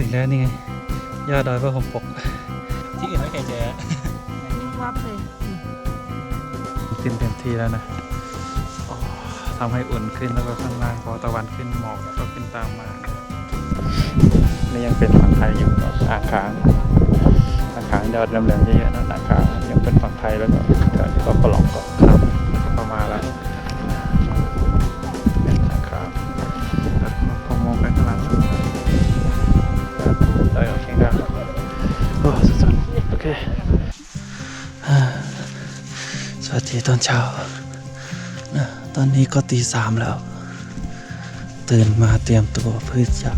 ถึงแล้วนี่ไงยอดดอยพระห่มปก ที่อื่นไม่เคยเจอวับเลยอืมขึ้นเต็มที่แล้วนะอ๋อทำให้อุ่นขึ้นแล้วก็ข้างล่างพอตะวันขึ้นหมอกก็ขึ้นตามมา นี่ยังเป็นฝั่งไทยอยู่เนอะอ่างขางอ่างขางยอดแหลมๆเยอะๆนะอ่างขางยังเป็นฝั่งไทยแล้วก็แถวนี้ก็ปลองเกาะครับแล้วก็ประมาณแล้ว สวัสดีตอนเช้านะตอนนี้ก็ตีสามแล้ว ตื่นมาเตรียมตัวเพื่อจะ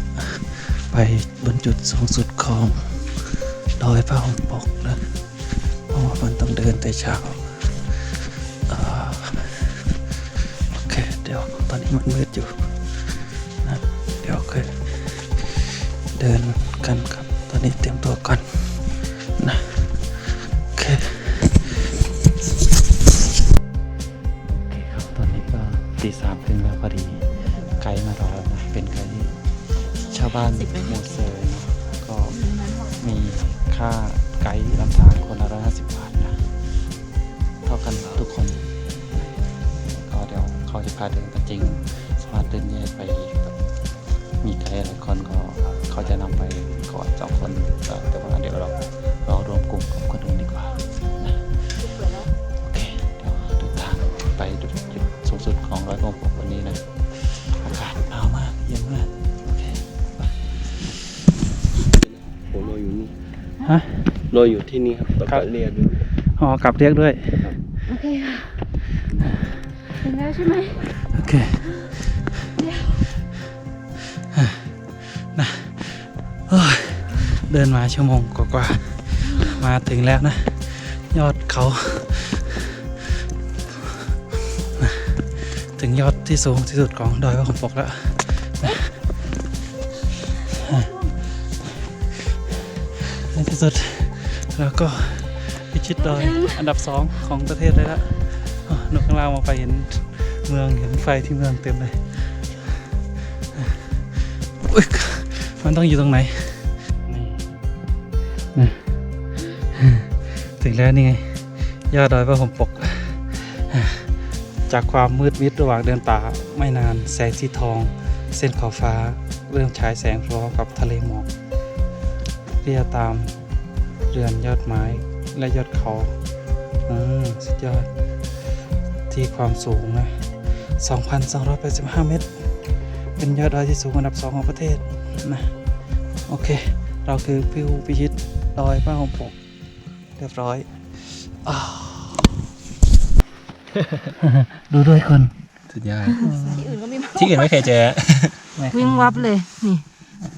ไปบนจุดสูงสุดของดอยพระห่มปกนะเพราะว่ามันต้องเดินแต่เช้าอ่าโอเค เดี๋ยวตอนนี้มันมืดอยู่นะเดี๋ยวเคยเดินกันครับ ตอนนี้เตรียมตัวก่อน บ้านหมู่เซยเนอะก็มีค่าไกด์ลำทางคนละร้อยห้าสิบบาทนะ เท่ากันทุกคน ก็เดี๋ยวเขาจะพาเดินกันจริง สามารถเดินแยกไปแบบมีไกด์หลายคนก็เขาจะนำไปก่อนสองคนก็แต่ว่าเดี๋ยวเราเรารวมกลุ่มกับคนอื่น ออยู่นี่ฮะ รออยู่ที่นี่ครับแล้วครัก็บ เรียนด้วย อ๋อกลับเรียกด้วย โอเคค่ะถึงแล้วใช่ไหมโอเคนะโอ้ยเดินมาชั่วโมงกว่าๆมาถึงแล้วนะ ยอดเขานะถึงยอดที่สูงที่สุดของดอยพระห่มปกแล้วนะ สุด แล้วก็พิชิตดอยอันดับสองของประเทศเลยละนกข้างล่างมองไปเห็นเมืองเห็นไฟที่เมืองเต็มเลยมันต้องอยู่ตรงไหนนี่ถึงแล้วนี่ไงยอดดอยพระห่มปก จากความมืดมิดระหว่างเดินป่าไม่นานแสงสีทอง เส้นขอบฟ้า เริ่มฉายแสงพร้อมกับทะเลหมอกเรียตาม เรือนยอดไม้และยอดเขาอืมสุดยอด ที่ความสูงนะ 2,285 เมตร เป็นยอดดอยที่สูงอันดับ 2 ของประเทศนะ โอเค เราคือพิวพิชิตดอยป้าหงปกเรียบร้อยอ้าวดูด้วยคนสุดยอดที่อื่นก็มีที่อื่นไม่เคยเจอ วิ่งวับเลย นี่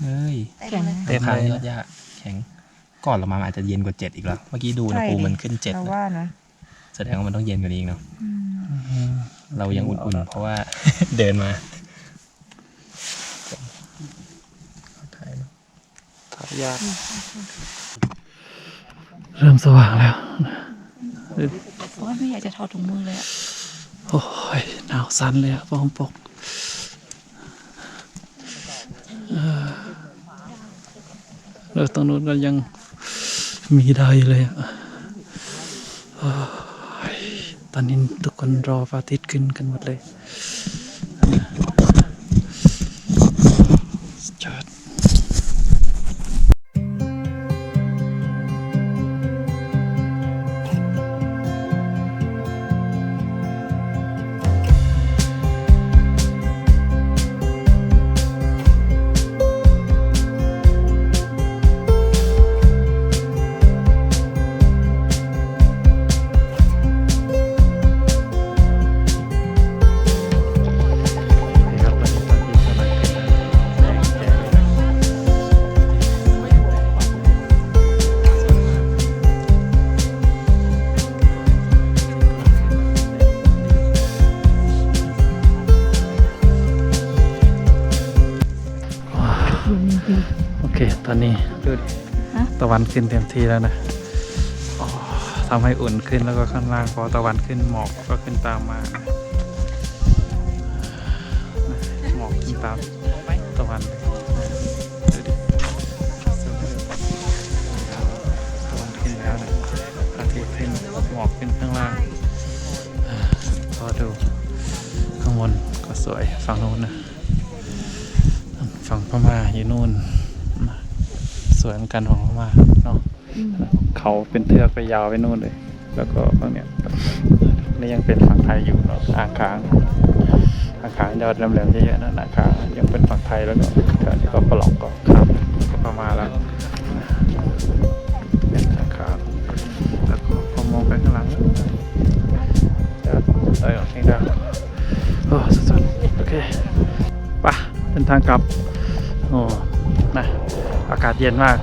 เฮ้ย แข็งเต็มเลยยอดยาแข็ง ก่อนเรามามันอาจจะเย็นกว่าเจ็ดอีกแล้ว เมื่อกี้ดูอุณหภูมิมันขึ้นเจ็ดเรานะว่านะแสดงว่ามันต้องเย็นกว่านี้อีกเนาะอืมเรายังอุ่นๆ เพราะว่าเดินมาถ่ายเนอะถ่ายยากเริ่มสว่างแล้วโอ้ยไม่อยากจะถอดถุงมือเลยอะโอ้ยหนาวสั่นเลยอะป้าหงปกเออแล้วตรงนู้นก็ยัง มีได้เลยอะตอนนี้ทุกคนรอพระอาทิตย์ขึ้นกันหมดเลยะวันขึ้นเต็มที่แล้วนะทำให้อุ่นขึ้นแล้วก็ข้างล่างพอตะวันขึ้นหมอกก็ขึ้นตามมาหมอกขึ้นตามตะวันตะวันขึ้นแล้วนะอาทิตย์ขึ้นหมอกขึ้นข้างล่างพอดูข้างบนก็สวยฝั่งนู้นนะฝั่งพม่าอยู่นู่น วยเหมือนกันของพม่าเนาะเขาเป็นเทือกไปยาวไปนู่นเลย แล้วก็ฝั่งเนี้ยนี่ยังเป็นฝั่งไทยอยู่เนาะอ่างค้างอ่างค้างยอดแหลมๆเยอะๆนะอ่างค้างยังเป็นฝั่งไทยแล้วก็แถวนี้ก็ปลอกก็ข้ามก็พม่าแล้วเป็นอ่างค้างแล้วก็พอมองไปข้างหลังจะได้ออกเองได้โอ้สุดๆโอเคไปะเดินทางกลับโอ้นะากาศเย็นมาก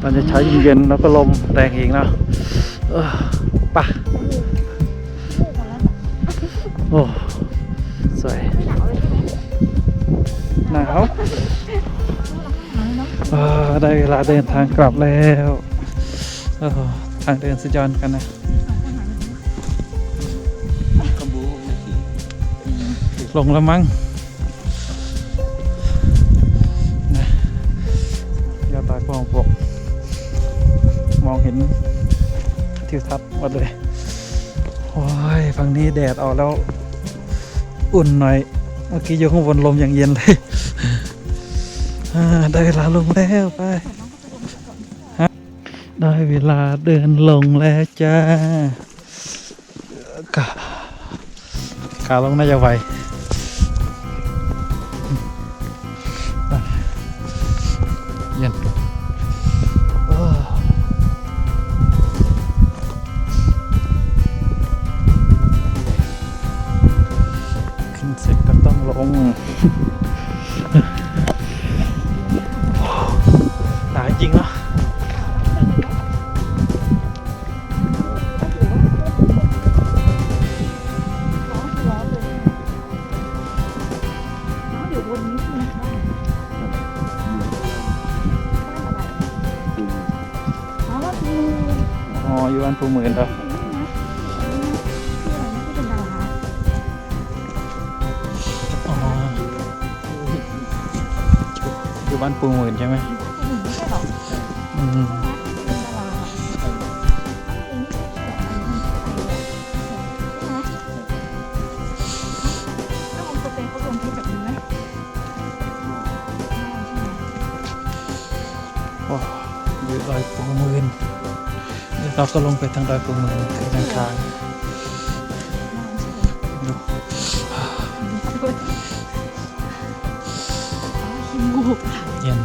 ตอนจะใช้เย็นแล้วก็ลมแรงเอีกเนาะไปะโอ้สวยหนาวได้เวลาเดินทางกลับแล้วทางเดินสุดยอดกันนะลงแล้วมั้ง นทิวทัศน์หมดเลยโอ้ยฝั่งนี้แดดออกแล้วอุ่นหน่อย เมื่อกี้อยู่ข้างบนลมอย่างเย็นเลยอ่าได้เวลาลงแล้วไปได้เวลาเดินลงแล้วจ้ากาขาลงน่าจะไวานภูหมื่นเหรอเป็นนี่นะที่อะไรนะที่เป็นดาราอ๋ออยู่บ้านภูหมื่นใช่ไหม เดี๋ยวเราก็ลงไปทางดอยภูหมื่นคือทางคางดูเย็น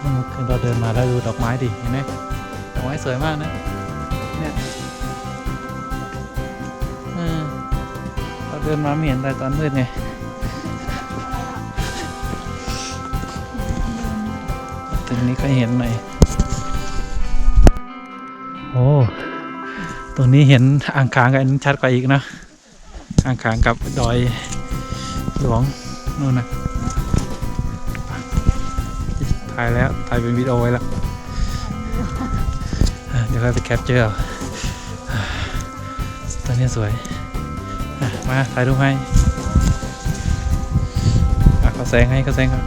เมื่อคืนเราเดินมาแล้วดูดอกไม้ดิเห็นไหมดอกไม้สวยมากนะเนี่ยเออเราเดินมาไม่เห็นอะไรตอนมืดไงถึงนี้ก็เห็นหน่อย โอ้ตรงนี้เห็นอ่างขางกันชัดกว่าอีกนะอ่างขางกับดอยหลวงนู่นนะถ่ายแล้วถ่ายเป็นวิดีโอไว้แล้วอะเดี๋ยวเราไปแคปเจอร์ตอนนี้สวย มาถ่ายรูปให้เขาแซงให้เขาแซงครับ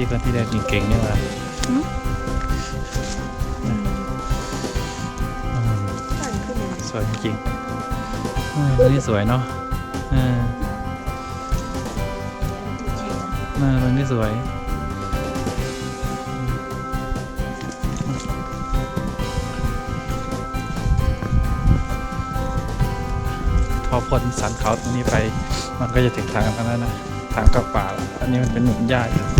พี่คนที่เดินเก่งๆนี่หว่าอืมสวยจริงๆอืมตรงนี้สวยเนาะอ่าอ่าตรงนี้สวยพอพ้นสันเขาตรงนี้ไป มันก็จะถึงทางกันแล้วนะ ทางเข้าป่าแล้วอันนี้มันเป็นหนุนหญ้าอยู่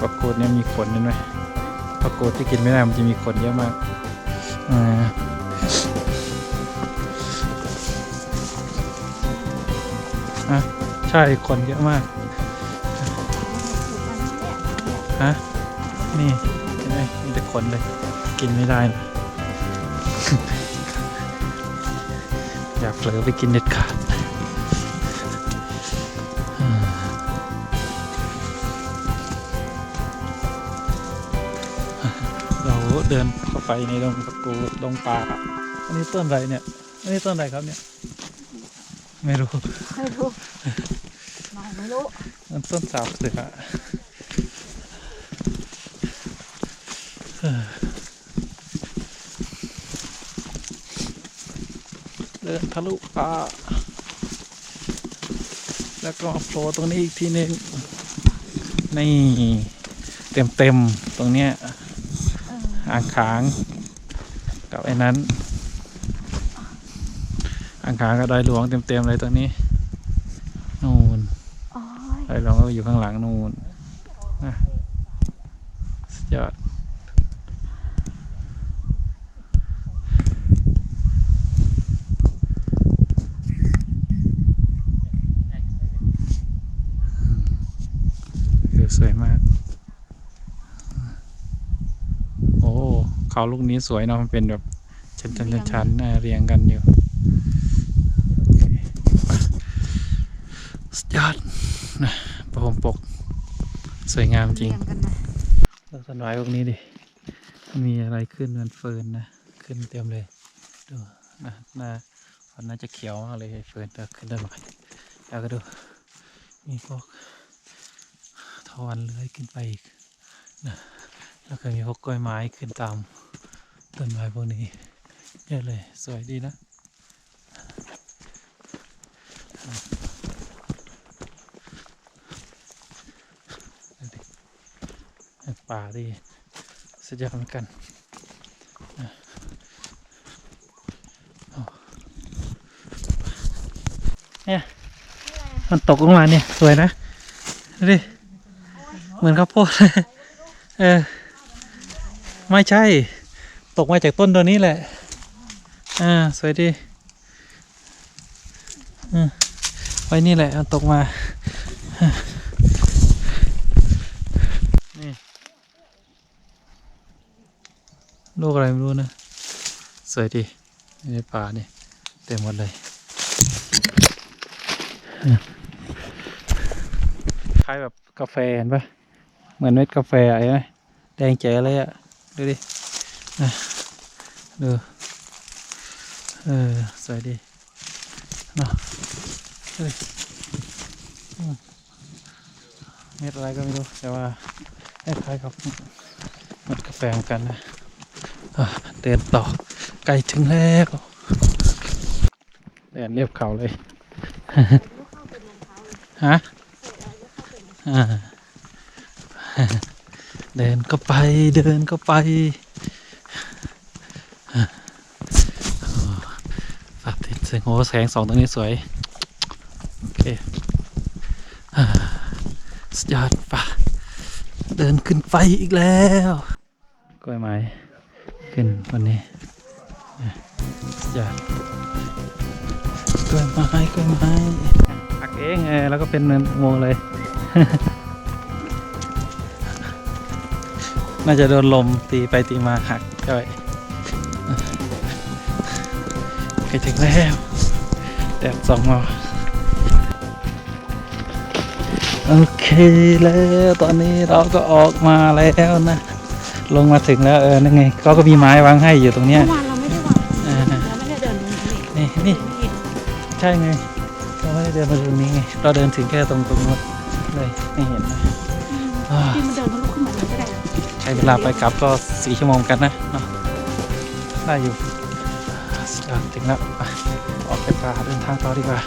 อืมผักดเนี่ยมีขนเห็นไหมผักกูดที่กินไม่ได้มันจะมีขนเยอะมากอ่าอะใช่ขนเยอะมากฮะนี่เห็นไหมมีแต่ขนเลย กินไม่ได้นะอย่าเผลอไปกินเด็ดขาด เราเดินเข้าไปในดงตะกูดงป่าอันนี้ต้นอะไรเนี่ยอันนี้ต้นอะไรครับเนี่ย ไม่รู้ไม่รู้น้องไม่รู้มันต้นสาวเสือเออเดินทะลุป่าแล้วก็มาโผล่ตรงนี้อีกทีหนึ่งนี่เต็มเต็มๆตรงเนี้ยเอออ่างขางกับไอ้นั้นอ่างขางกับดอยหลวงเต็มเต็มๆเลยตรงนี้ นู่นโอ้ยดอยหลวงก็อยู่ข้างหลังนู่นนะสุดยอดวิวสวยมาก โอ้ เขาลูกนี้สวยเนาะมันเป็นแบบชั้นๆชั้นๆน่าเรียงกันอยู่โอเคไปสุดยอดนะประผมปก สวยงามจริงเยกันนะดูต้นไม้พวกนี้ดิ มีอะไรขึ้นมันเฟิร์นนะ ขึ้นเต็มเลยดูนะน่ามันน่าจะเขียวมากเลยไอ้เฟิร์นแต่ขึ้นได้หน่อยแล้วก็ดู มีพวกทอนเลื้อยขึ้นไปอีกนะแล้วก็มีพวกกล้วยไม้ขึ้นตาม ต้นไม้พวกนี้เยอะเลย สวยดีนะป่าดีสุดยอดเหมือนกันเนี่ยมันตกลงมาเนี่ย สวยนะดูดิเหมือนข้าวโพดเลยเออ ไม่ใช่ กมาจากต้นตัวนี้แหละ อ่า สวยดีอืมไว้นี่แหละเอาตกมา นี่ลูกอะไรไม่รู้นะ สวยดีในป่านี่เต็มหมดเลยคล้ายแบบกาแฟเห็นปะเหมือนเม็ดกาแฟอะไรไหมแดงแจ๋เลยอะดูดิ นะดูเออ สวยดีเนาะดูดิอืมเม็ดอะไรก็ไม่รู้ แต่ว่าคล้ายๆกับเม็ดกาแฟเหมือนกันนะะเดินต่อใกลถึงแล้วเดินเรียบเขาเลย ฮะเดินก็ไปเดินก็ไปอะโอ้ฝากติดเสียงโอ้แสงสองตรงนี้สวย โอเคอสุดยอดป่ะเดินขึ้นไปอีกแล้วกล้วยไม้ขึ้นวันนี้สุดยอดกล้วยไม้กล้วยไม้หักเองเออแล้วก็เป็นเนินอุโมงเลย น่าจะโดนลมตีไปตีมาหักจ้อย ใกล้ถึงแล้วแดดส่องมาโอเคแล้วตอนนี้เราก็ออกมาแล้วนะ ลงมาถึงแล้วเออนั่นไงเขาก็มีไม้วางให้อยู่ตรงเนี้ยเมื่อวานเราไม่ได้วางเออเราไม่ได้เดินตรงนี้นี่นี่ไม่เห็นใช่ไงเราไม่ได้เดินมาตรงนี้ไงเราเดินถึงแค่ตรงตรงนู้นเลยไม่เห็นนะอ่าที่มันเดินทะลุขึ้นมาเลยก็ได้ใช้เวลาไปกลับก็สี่ชั่วโมงกันนะเนาะได้อยู่สุดยอด ถึงแล้วออกไปป่าเดินทางต่อดีกว่า